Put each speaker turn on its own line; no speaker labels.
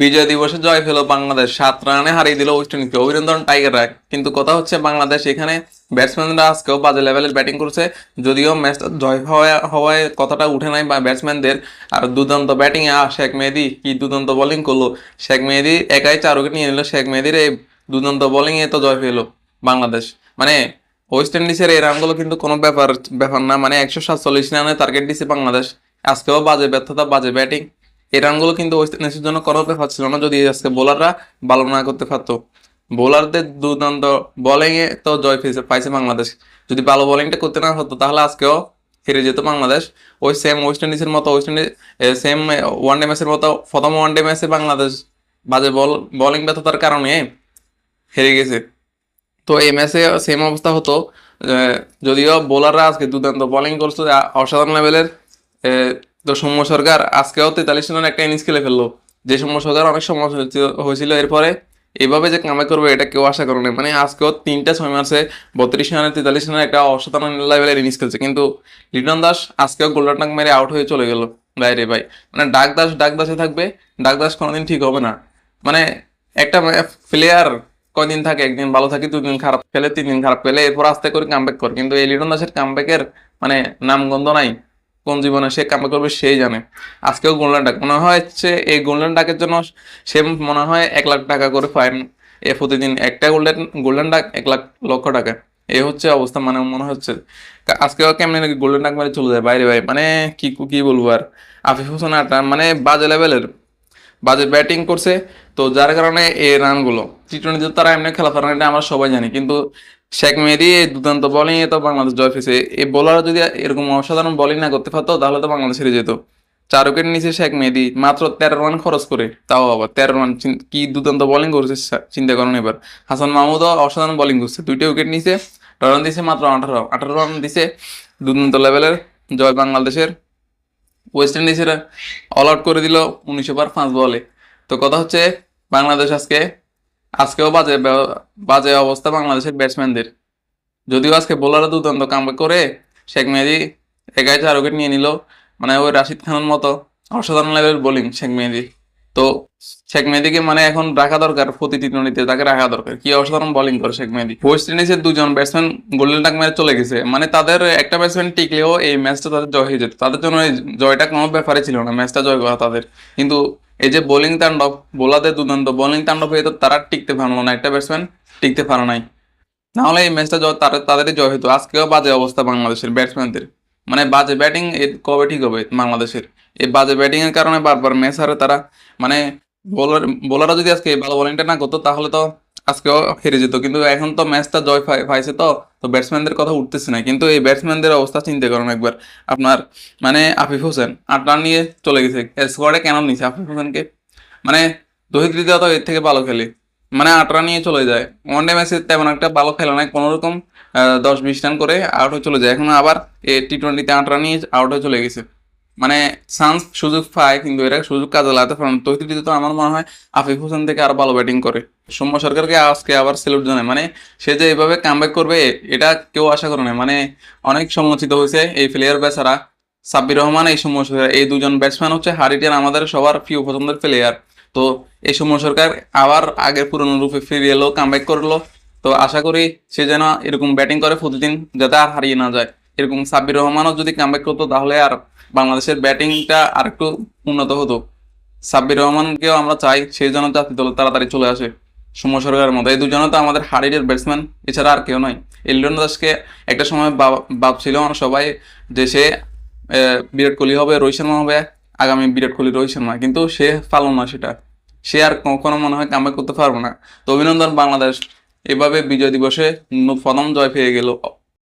বিজয় দিবসে জয় পেল বাংলাদেশ। সাত রানে হারিয়ে দিল ওয়েস্ট ইন্ডিজকে অভিনন্দন টাইগাররা কিন্তু কথা হচ্ছে বাংলাদেশ এখানে ব্যাটসম্যানরা আজকেও বাজে লেভেলের ব্যাটিং করছে। যদিও ম্যাচটা জয় হওয়া হওয়ায় কথাটা উঠে নাই বা ব্যাটসম্যানদের আর দুর্দান্ত ব্যাটিং এ শেখ মেহেদি কি দুর্দান্ত বোলিং করল? শেখ মেহেদি একাই চার উইকেট নিয়ে নিল। শেখ মেহেদির এই দুর্দান্ত বোলিং এ তো জয় পেল বাংলাদেশ। মানে ওয়েস্ট ইন্ডিজের এই রানগুলো কিন্তু কোনো ব্যাপার ব্যাপার না। মানে একশো সাতচল্লিশ রানে টার্গেট দিছে বাংলাদেশ। আজকেও বাজে ব্যর্থতা, বাজে ব্যাটিং এই রানগুলো কিন্তু ওয়েস্ট ইন্ডিজের জন্য কোনো ব্যাপার ছিল না, যদি আজকে বোলাররা ভালো না করতে পারতো। বোলারদের দুর্দান্ত বোলিং এ তো জয় পেয়েছে, পাইছে বাংলাদেশ। যদি ভালো বোলিংটা করতে না হতো তাহলে আজকেও হেরে যেত বাংলাদেশ। ওই সেম ওয়েস্ট ইন্ডিজের মতো, West Indies same one day ম্যাচের মতো, প্রথম ওয়ান ডে ম্যাচে বাংলাদেশ বাজে বল বোলিং ব্যর্থতার কারণে হেরে গেছে। তো এই ম্যাচে সেম অবস্থা হতো যদিও বোলাররা আজকে দুর্দান্ত বোলিং করছে অসাধারণ লেভেলের তো সৌম্য সরকার আজকেও তেতাল্লিশ রানের একটা ইনিংস খেলে ফেলল। যে সৌম্য সরকার অনেক সমস্যা হয়েছিল- এরপরে এভাবে যে কামাই করবে, এটা কেউ আশা করে না মানে আজকেও তিনটা ছয় মাসে বত্রিশ রানে, তেতাল্লিশ রানের একটা অসাধারণ লেভেলের ইনিংস খেলছে। কিন্তু লিটন দাস আজকেও গোল্ডেন টাক মেরে আউট হয়ে চলে গেল। বাইরে ভাই মানে ডাক দাস, ডাক দাসে থাকবে, ডাক দাস কোনোদিন ঠিক হবে না। মানে একটা প্লেয়ার কয়দিন থাকে? একদিন ভালো থাকে, দুদিন খারাপ খেলে তিন দিন খারাপ খেলে, এরপর আস্তে করে কামব্যাক করে। কিন্তু এই লিটন দাসের কামব্যাকের মানে নামগন্ধ নাই। কোন জীবনে সে কামব্যাক করবে সেই জানে। আজকেও গোল্ডেন ডাক। মনে হয় হচ্ছে এই গোল্ডেন ডাকের জন্য সে মনে হয় এক লাখ টাকা করে ফাইন এ প্রতিদিন একটা গোল্ডেন গোল্ডেন ডাক এক লাখ লক্ষ টাকা। এ হচ্ছে অবস্থা মানে মনে হচ্ছে। আজকে কেমনে নাকি গোল্ডেন ডাক মেরে চলে যায়? বাইরে বাইরে মানে কি কি বলব আর? আফিফ হোসেন আটা মানে বাজে লেভেলের বাজে ব্যাটিং করছে। তো যার কারণে এই রানগুলো টি টোয়েন্টিতে তারা এমনি খেলা না এটা আমরা সবাই জানি। কিন্তু শেখ মেহেদি, এই দুর্দান্ত বোলিং এ তো বাংলাদেশ জয় পেয়েছে। এই বোলার যদি এরকম অসাধারণ বোলিং না করতে পারতো, তাহলে তো বাংলাদেশ হেরে যেত। চার উইকেট নিচে শেখ মেহেদি, মাত্র তেরো রান খরচ করে। তাও আবার তেরো রান কি দুর্দান্ত বোলিং করছে চিন্তা করুন এবার। হাসান মাহমুদও অসাধারণ বোলিং করছে। দুইটা উইকেট নিচে রান দিছে মাত্র আঠারো আঠারো রান দিছে দুর্দান্ত লেভেলের জয় বাংলাদেশের। ওয়েস্ট ইন্ডিজের অল আউট করে দিল, উনিশ ওভার পাঁচ বলে তো কথা হচ্ছে, বাংলাদেশ আজকে আজকেও বাজে বাজে অবস্থা বাংলাদেশের ব্যাটসম্যানদের যদিও আজকে বোলাররা দুর্দান্ত কাম করে, শেখ মেহেদি একাই চার উইকেট নিয়ে নিল মানে ওই রাশিদ খানের মতো অসাধারণ লেভেলের বোলিং শেখ মেহেদি। তো শেখ মেহেদিকে মানে এখন রাখা দরকার প্রতি টি টোয়েন্টিতে তাকে রাখা দরকার। কি অসাধারণ বোলিং করে শেখ মেহেদি। ওয়েস্ট ইন্ডিজের দুজন ব্যাটসম্যান গোল্ডেন ডাক মেরে চলে গেছে। মানে তাদের একটা ব্যাটসম্যান টিকলেও এই ম্যাচটা তাদের জয় হয়ে যেত। তাদের জন্য জয়টা কোনো ব্যাপারে ছিল না। ম্যাচটা জয় করা তাদের। কিন্তু এই যে বোলিং তাণ্ডব বোলারদের দুর্দান্ত। বোলিং তাণ্ডব হয়ে তো তারা টিকতে পারল না, একটা ব্যাটসম্যান টিকতে পারো নাই। নাহলে এই ম্যাচটা তাদেরই জয় হতো আজকেও বাজে অবস্থা বাংলাদেশের ব্যাটসম্যানদের মানে বাজে ব্যাটিং কবে ঠিক হবে বাংলাদেশের? এই বাজে ব্যাটিংয়ের কারণে বারবার ম্যাচ হারে তারা মানে বোলার বোলাররা যদি আজকে ভালো বোলিংটা না করতো, তাহলে তো আজকেও হেরে যেত। কিন্তু এখন তো ম্যাচটা জয় পাই- পাইছে তো তো ব্যাটসম্যানদের কথা উঠতেছে না। কিন্তু এই ব্যাটসম্যানদের অবস্থা চিন্তা করুন একবার। আপনার মানে আফিফ হোসেন আট রান নিয়ে চলে গেছে। স্কোয়াডে কেন নিছে আফিফ হোসেনকে? মানে দোহিত তো এর থেকে ভালো খেলে। মানে আট রান নিয়ে চলে যায়। ওয়ান ডে ম্যাচে তেমন একটা ভালো খেলে নাই কোনো রকম দশ বিশ রান করে আউট হয়ে চলে যায়। এখন আবার টি টোয়েন্টিতে আট রান নিয়ে আউট হয়ে চলে গেছে। মানে চান্স সুযোগ পায় কিন্তু এরা সুযোগ কাজে লাগাতে পারে না। তো আমার মনে হয় আফিফ হোসেন থেকে আরও ভালো ব্যাটিং করে। সৌম্য সরকারকে আজকে আবার সেলুট জানায়। মানে সে যে এইভাবে কামব্যাক করবে, এটা কেউ আশা করে না। মানে অনেক সমালোচিত হয়েছে এই প্লেয়ার বেচারা। সাব্বির রহমান, এই সৌম্য সরকার, এই দুজন ব্যাটসম্যান হচ্ছে হারিটের আমাদের সবার প্রিয় পছন্দের প্লেয়ার তো এই সৌম্য সরকার আবার আগের পুরনো রূপে ফিরে এলো কামব্যাক করল। তো আশা করি সে যেন এরকম ব্যাটিং করে প্রতিদিন, যাতে আর হারিয়ে না যায়। এরকম সাব্বির রহমানও যদি কামব্যাক করতো, তাহলে আর বাংলাদেশের ব্যাটিংটা আর একটু উন্নত হতো। সাব্বির রহমানকেও আমরা চাই সেই জন্য জাতি দল তাড়াতাড়ি চলে আসে সৌম্য সরকারের মতো। এই দুজনে তো আমাদের হারিডের ব্যাটসম্যান এছাড়া আর কেউ নয়। এই লিটন দাসকে একটা সময় ভাব- ভাবছিল আমরা সবাই যে সে বিরাট কোহলি হবে, রোহিত শর্মা হবে, আগামী বিরাট কোহলি, রোহিত শর্মা। কিন্তু সে পারল না সেটা। সে আর কখনো মনে হয় কামব্যাক করতে পারব না। তো অভিনন্দন বাংলাদেশ। এভাবে বিজয় দিবসে প্রথম জয় পেয়ে গেল